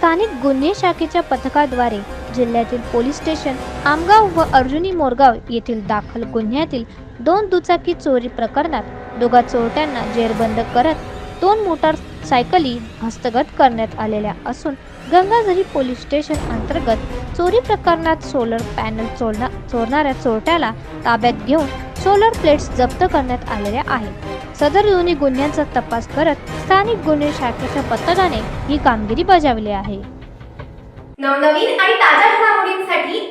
स्थानिक गुन्हे शाखेच्या पथकाद्वारे जिल्ह्यातील पोलीस स्टेशन आमगाव व अर्जुनी मोरगाव येथील दाखल गुन्ह्यातील दोन दुचाकी चोरी प्रकरणात दोघा चोरट्यांना जेरबंद करत दोन मोटार सायकली हस्तगत करण्यात आलेल्या असून गंगाझरी पोलीस स्टेशन अंतर्गत चोरी प्रकरणात सोलर पॅनल चोरणा चोरणाऱ्या चोरट्याला ताब्यात घेऊन सोलर प्लेट्स जप्त करण्यात आलेल्या आहेत. सदर दोन्ही गुन्ह्यांचा तपास करत स्थानिक गुन्हे शाखेच्या पथकाने ही कामगिरी बजावली आहे. नवनवीन आणि ताज्या घडामोडींसाठी